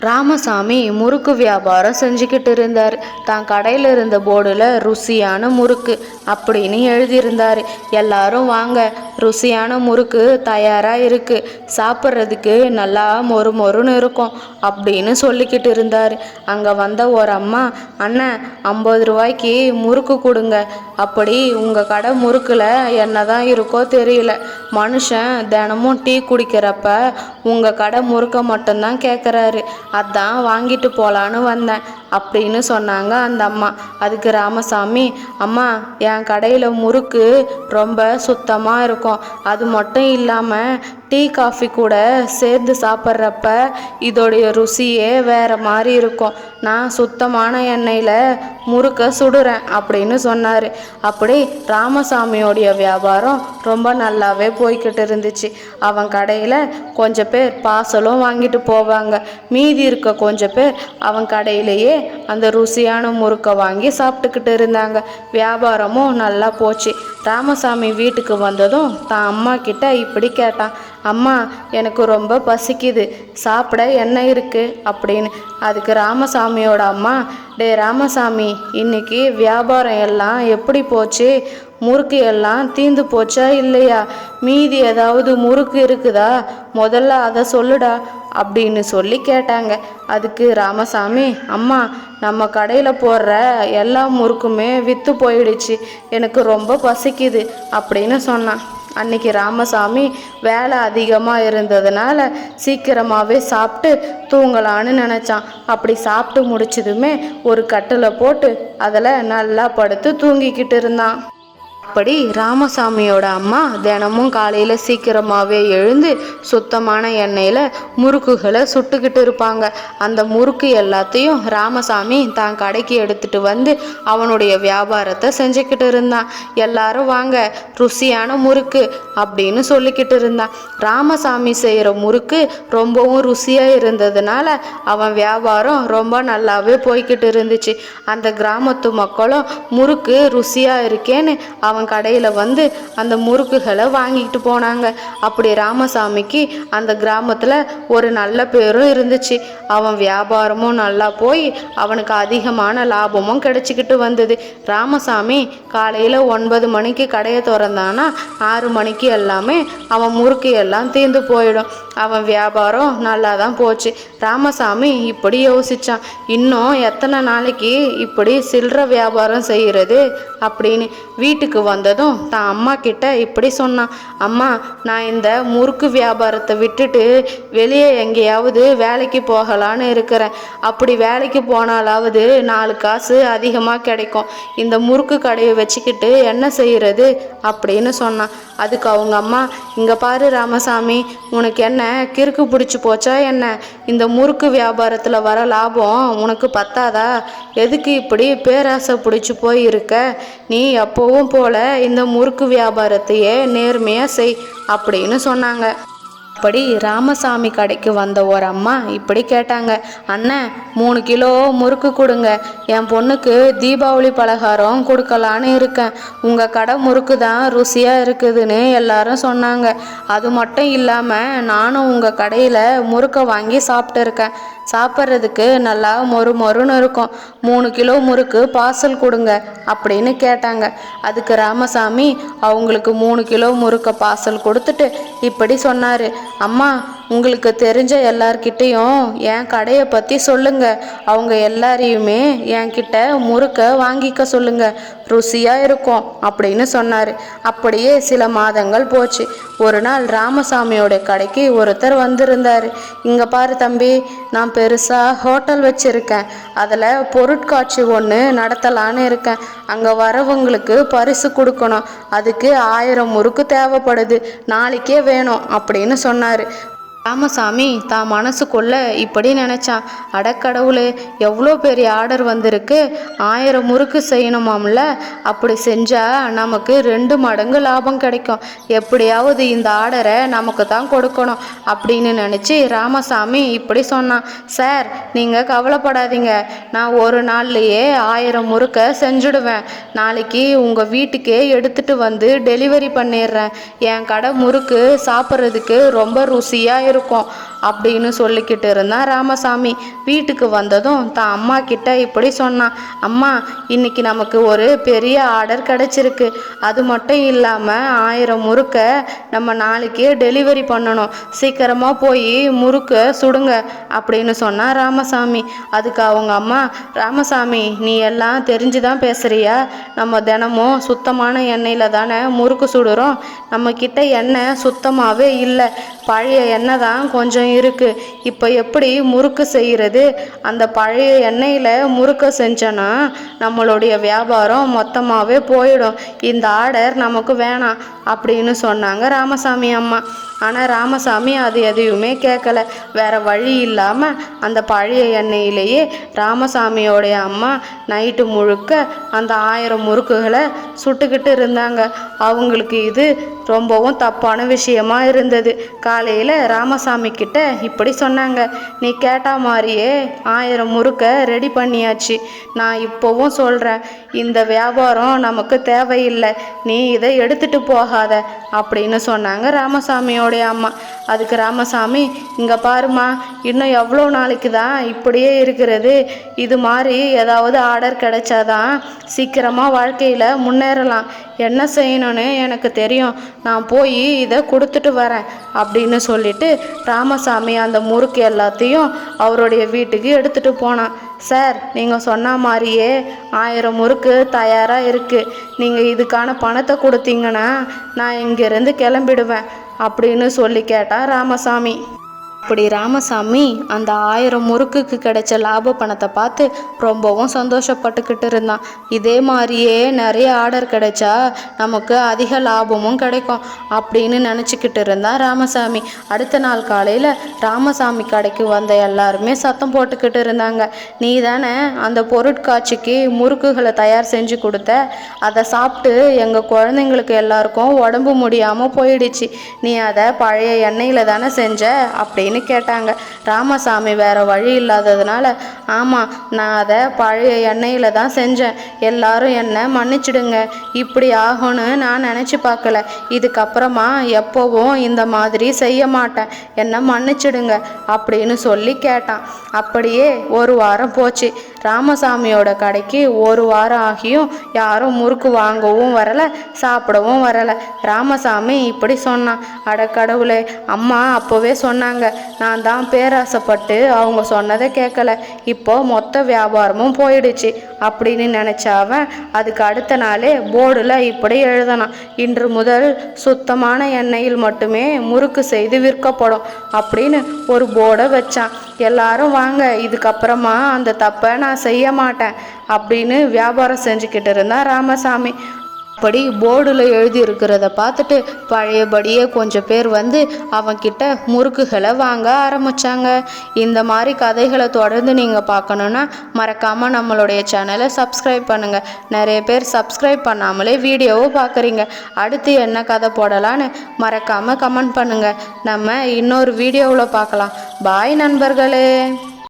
ராமசாமி முறுக்கு வியாபாரம் செஞ்சுக்கிட்டு இருந்தார். தான் கடையில் இருந்த போர்டில் ருசியான முறுக்கு அப்படின்னு எழுதியிருந்தார். எல்லாரும் வாங்க ருசியான முறுக்கு தயாராக இருக்குது சாப்பிட்றதுக்கு நல்லா மொறு மொறுன்னு இருக்கும் அப்படின்னு சொல்லிக்கிட்டு இருந்தார். அங்கே வந்த ஒரு அம்மா அண்ணன் ஐம்பது ரூபாய்க்கு முறுக்கு கொடுங்க. அப்படி உங்கள் கடை முறுக்கில் என்ன தான் இருக்கோ தெரியல. மனுஷன் தினமும் டீ குடிக்கிறப்ப உங்கள் கடை முறுக்க மட்டும்தான் கேட்குறாரு. அதான் வாங்கிட்டு போகலான்னு வந்தேன். அப்படின்னு சொன்னாங்க அந்த அம்மா. அதுக்கு ராமசாமி அம்மா என் கடையில் முறுக்கு ரொம்ப சுத்தமாக இருக்கும். அது மட்டும் இல்லாமல் டீ காஃபி கூட சேர்ந்து சாப்பிட்றப்ப இதோடைய ருசியே வேறு மாதிரி இருக்கும். நான் சுத்தமான எண்ணெயில் முறுக்க சுடுறேன் அப்படின்னு சொன்னார். அப்படி ராமசாமியோடைய வியாபாரம் ரொம்ப நல்லாவே போய்கிட்டு இருந்துச்சு. அவன் கடையில் கொஞ்சம் பேர் பார்சலும் வாங்கிட்டு போவாங்க. மீதி இருக்க கொஞ்சம் பேர் அவன் கடையிலேயே அந்த ருசியான முறுக்கை வாங்கி சாப்பிட்டுக்கிட்டு இருந்தாங்க. வியாபாரமும் நல்லா போச்சு. ராமசாமி வீட்டுக்கு வந்ததும் தான் அம்மா கிட்ட இப்படி கேட்டான். அம்மா எனக்கு ரொம்ப பசிக்குது. சாப்பிட என்ன இருக்குது அப்படின்னு. அதுக்கு ராமசாமியோட அம்மா டே ராமசாமி இன்னைக்கு வியாபாரம் எல்லாம் எப்படி போச்சு? முறுக்கு எல்லாம் தீந்து போச்சா இல்லையா? மீதி ஏதாவது முறுக்கு இருக்குதா? முதல்ல அதை சொல்லுடா. அப்படின்னு சொல்லி கேட்டாங்க. அதுக்கு ராமசாமி அம்மா நம்ம கடையில் போடுற எல்லா முறுக்குமே விற்று போயிடுச்சு. எனக்கு ரொம்ப பசிக்குது அப்படின்னு சொன்னான். அன்னைக்கு ராமசாமி வேலை அதிகமாக இருந்ததுனால சீக்கிரமாகவே சாப்பிட்டு தூங்கலான்னு நினச்சான். அப்படி சாப்பிட்டு முடிச்சதுமே ஒரு கட்டில் போட்டு அதில் நல்லா படுத்து தூங்கிக்கிட்டு இருந்தான். அப்படி ராமசாமியோட அம்மா தினமும் காலையில் சீக்கிரமாகவே எழுந்து சுத்தமான எண்ணெயில் முறுக்குகளை சுட்டுக்கிட்டு இருப்பாங்க. அந்த முறுக்கு எல்லாத்தையும் ராமசாமி தான் கடைக்கு எடுத்துட்டு வந்து அவனுடைய வியாபாரத்தை செஞ்சுக்கிட்டு இருந்தான். எல்லாரும் வாங்க ருசியான முறுக்கு அப்படின்னு சொல்லிக்கிட்டு இருந்தான். ராமசாமி செய்கிற முறுக்கு ரொம்பவும் ருசியாக இருந்ததுனால அவன் வியாபாரம் ரொம்ப நல்லாவே போய்கிட்டு இருந்துச்சு. அந்த கிராமத்து மக்களும் முறுக்கு ருசியாக இருக்கேன்னு அவன் அவன் கடையில் வந்து அந்த முறுக்குகளை வாங்கிட்டு போனாங்க. அப்படி ராமசாமிக்கு அந்த கிராமத்தில் ஒரு நல்ல பேரும் இருந்துச்சு. அவன் வியாபாரமும் நல்லா போய் அவனுக்கு அதிகமான லாபமும் கிடைச்சிக்கிட்டு வந்தது. ராமசாமி காலையில் ஒன்பது மணிக்கு கடையை திறந்தானா ஆறு மணிக்கு எல்லாமே அவன் முறுக்கு எல்லாம் தீர்ந்து போயிடும். அவன் வியாபாரம் நல்லா தான் போச்சு. ராமசாமி இப்படி யோசிச்சான். இன்னும் எத்தனை நாளைக்கு இப்படி சில்லற வியாபாரம் செய்கிறது அப்படின்னு. வீட்டுக்கு வந்ததும் தான் அம்மா கிட்ட இப்படி சொன்னான். அம்மா நான் இந்த முறுக்கு வியாபாரத்தை விட்டுட்டு வெளியே எங்கேயாவது வேலைக்கு போகலான்னு இருக்கிறேன். அப்படி வேலைக்கு போனாலாவது நாலு காசு அதிகமாக கிடைக்கும். இந்த முறுக்கு கடையை வச்சுக்கிட்டு என்ன செய்கிறது அப்படின்னு சொன்னான். அதுக்கு அவங்க அம்மா இங்கே பாரு ராமசாமி உனக்கு என்ன கிறுக்கு பிடிச்சி போச்சா என்ன? இந்த முறுக்கு வியாபாரத்தில் வர லாபம் உனக்கு பத்தாதா? எதுக்கு இப்படி பேராசை பிடிச்சி போய் இருக்க நீ எப்போவும் போல இந்த முறுக்கு வியாபாரத்தையே நேர்மையாக செய் அப்படின்னு சொன்னாங்க. அப்படி ராமசாமி கடைக்கு வந்த ஒரு அம்மா இப்படி கேட்டாங்க அண்ணன் மூணு கிலோ முறுக்கு கொடுங்க. என் பொண்ணுக்கு தீபாவளி பலகாரம் கொடுக்கலான்னு இருக்கேன். உங்கள் கடை முறுக்கு தான் ருசியாக இருக்குதுன்னு எல்லாரும் சொன்னாங்க. அது மட்டும் இல்லாமல் நானும் உங்கள் கடையில் முறுக்கை வாங்கி சாப்பிட்டுருக்கேன். சாப்பிட்றதுக்கு நல்லா மொறு மொறுன்னு இருக்கும். மூணு கிலோ முறுக்கு பார்சல் கொடுங்க அப்படின்னு கேட்டாங்க. அதுக்கு ராமசாமி அவங்களுக்கு மூணு கிலோ முறுக்கை பார்சல் கொடுத்துட்டு இப்படி சொன்னார். அம்மா உங்களுக்கு தெரிஞ்ச எல்லார்கிட்டேயும் என் கடையை பற்றி சொல்லுங்கள் அவங்க எல்லாரையுமே என்கிட்ட முறுக்க வாங்கிக்க சொல்லுங்க. ருசியாக இருக்கும் அப்படின்னு சொன்னார். அப்படியே சில மாதங்கள் போச்சு. ஒரு நாள் ராமசாமியோட கடைக்கு ஒருத்தர் வந்திருந்தார். இங்கே பாரு தம்பி நான் பெருசாக ஹோட்டல் வச்சுருக்கேன். அதில் பொருட்காட்சி ஒன்று நடத்தலான்னு இருக்கேன். அங்கே வரவங்களுக்கு பரிசு கொடுக்கணும். அதுக்கு ஆயிரம் முறுக்கு தேவைப்படுது. நாளைக்கே வேணும் அப்படின்னு சொன்னார். ராமசாமி தான் மனசுக்குள்ள இப்படி நினச்சான் அடக்கடவுளே எவ்வளோ பெரிய ஆர்டர் வந்திருக்கு ஆயிரம் முறுக்கு செய்யணுமாம்ல? அப்படி செஞ்சால் நமக்கு ரெண்டு மடங்கு லாபம் கிடைக்கும். எப்படியாவது இந்த ஆர்டரை நமக்கு தான் கொடுக்கணும் அப்படின்னு நினச்சி ராமசாமி இப்படி சொன்னான். சார் நீங்கள் கவலைப்படாதீங்க. நான் ஒரு நாள்லையே ஆயிரம் முறுக்கை செஞ்சுடுவேன். நாளைக்கு உங்கள் வீட்டுக்கே எடுத்துகிட்டு வந்து டெலிவரி பண்ணிடுறேன். என் கடை முறுக்கு சாப்பிட்றதுக்கு ரொம்ப ருசியாக இருக்கும் அப்படின்னு சொல்லிக்கிட்டு இருந்தான் ராமசாமி. வீட்டுக்கு வந்ததும் தான் அம்மா கிட்ட இப்படி சொன்னான். அம்மா இன்னைக்கு நமக்கு ஒரு பெரிய ஆர்டர் கிடைச்சிருக்கு. அது மட்டும் இல்லாமல் ஆயிரம் முறுக்க நம்ம நாளைக்கே டெலிவரி பண்ணணும். சீக்கிரமாக போய் முறுக்க சுடுங்க அப்படின்னு சொன்னான் ராமசாமி. அதுக்கு அவங்க அம்மா ராமசாமி நீ எல்லாம் தெரிஞ்சு தான் பேசுறியா? நம்ம தினமும் சுத்தமான எண்ணெயில் தானே முறுக்கு சுடுறோம். நம்மக்கிட்ட எண்ணெய் சுத்தமாகவே இல்லை. பழைய எண்ணெய் தான் கொஞ்சம் இருக்குது இப்போ எப்படி முறுக்கு செய்கிறது அந்த பழைய எண்ணெயில் முறுக்க செஞ்சோன்னா நம்மளுடைய வியாபாரம் மொத்தமாகவே போயிடும். இந்த ஆர்டர் நமக்கு வேணாம் அப்படின்னு சொன்னாங்க ராமசாமி அம்மா. ஆனால் ராமசாமி அது எதையுமே கேட்கல வேற வழி இல்லாமல் அந்த பழைய எண்ணெயிலேயே ராமசாமியோடைய அம்மா நைட்டு முழுக்க அந்த ஆயிரம் முறுக்குகளை சுட்டுக்கிட்டு இருந்தாங்க. அவங்களுக்கு இது ரொம்பவும் தப்பான விஷயமா இருந்தது. காலையில் ராமசாமி கிட்ட இப்படி சொன்னாங்க. நீ கேட்டா மாதிரியே ஆயிரம் முறுக்க ரெடி பண்ணியாச்சு. நான் இப்போவும் சொல்கிறேன் இந்த வியாபாரம் நமக்கு தேவையில்லை. நீ இதை எடுத்துட்டு போகாத. அப்படின்னு சொன்னாங்க ராமசாமியோட அம்மா. அதுக்கு ராமசாமி இங்கே பாருமா இன்னும் எவ்வளோ நாளைக்கு தான் இப்படியே இருக்கிறது. இது மாதிரி ஏதாவது ஆர்டர் கிடைச்சாதான் சீக்கிரமாக வாழ்க்கையில் முன்னேறலாம். என்ன செய்யணும்னு எனக்கு தெரியும். நான் போய் இதை கொடுத்துட்டு வரேன் அப்படின்னு சொல்லிட்டு ராமசாமி அந்த முறுக்கு எல்லாத்தையும் அவருடைய வீட்டுக்கு எடுத்துட்டு போனான். சார் நீங்கள் சொன்ன மாதிரியே ஆயிரம் முறுக்கு தயாராக இருக்குது நீங்கள் இதுக்கான பணத்தை கொடுத்தீங்கன்னா நான் இங்கேருந்து கிளம்பிடுவேன் அப்படின்னு சொல்லி கேட்டான் ராமசாமி. அப்படி ராமசாமி அந்த ஆயிரம் முறுக்குக்கு கிடைச்ச லாப பணத்தை பார்த்து ரொம்பவும் சந்தோஷப்பட்டுக்கிட்டு இருந்தான். இதே மாதிரியே நிறைய ஆர்டர் கிடைச்சா நமக்கு அதிக லாபமும் கிடைக்கும் அப்படின்னு நினச்சிக்கிட்டு இருந்தான் ராமசாமி. அடுத்த நாள் காலையில் ராமசாமி கடைக்கு வந்த எல்லாருமே சத்தம் போட்டுக்கிட்டு இருந்தாங்க. நீ தானே அந்த பொருட்காட்சிக்கு முறுக்குகளை தயார் செஞ்சு கொடுத்த? அதை சாப்பிட்டு எங்கள் குழந்தைங்களுக்கு எல்லாருக்கும் உடம்பு முடியாமல் போயிடுச்சு. நீ அதை பழைய எண்ணெயில் தானே செஞ்ச? அப்படின்னு அப்படின்னு கேட்டாங்க. ராமசாமி வேற வழி இல்லாததுனால ஆமாம் நான் அதை பழைய எண்ணெயில் தான் செஞ்சேன். எல்லாரும் என்னை மன்னிச்சிடுங்க. இப்படி ஆகும்னு நான் நினச்சி பார்க்கல. இதுக்கப்புறமா எப்போவும் இந்த மாதிரி செய்ய மாட்டேன். என்னை மன்னிச்சிடுங்க அப்படின்னு சொல்லி கேட்டான். அப்படியே ஒரு வாரம் போச்சு. ராமசாமியோட கடைக்கு ஒரு வாரம் ஆகியும் யாரும் முறுக்கு வாங்கவும் வரலை சாப்பிடவும் வரலை. ராமசாமி இப்படி சொன்னான். அடக்கடவுளே அம்மா அப்போவே சொன்னாங்க. நான் தான் பேராசைப்பட்டு அவங்க சொன்னதை கேட்கல. இப்போ மொத்த வியாபாரமும் போயிடுச்சு. அப்படின்னு நினச்சாவன் அதுக்கு அடுத்த நாளே போர்டில் இப்படி எழுதனான். இன்று முதல் சுத்தமான எண்ணெயில் மட்டுமே முறுக்கு செய்து விற்கப்படும் அப்படின்னு ஒரு போர்டை வச்சான். எல்லாரும் வாங்க இதுக்கப்புறமா அந்த தப்பை நான் செய்ய மாட்டேன் அப்படின்னு வியாபாரம் செஞ்சுக்கிட்டு இருந்தான் ராமசாமி. படி போர்டில் எழுதி இருக்கிறத பார்த்துட்டு பழையபடியே கொஞ்சம் பேர் வந்து அவன்கிட்ட முறுக்குகளை வாங்க ஆரம்பித்தாங்க இந்த மாதிரி கதைகளை தொடர்ந்து நீங்கள் பார்க்கணுன்னா மறக்காமல் நம்மளுடைய சேனலை சப்ஸ்கிரைப் பண்ணுங்கள் நிறைய பேர் சப்ஸ்கிரைப் பண்ணாமலே வீடியோவை பார்க்குறீங்க. அடுத்து என்ன கதை போடலான்னு மறக்காமல் கமெண்ட் பண்ணுங்கள் நம்ம இன்னொரு வீடியோவில் பார்க்கலாம். பாய் நண்பர்களே.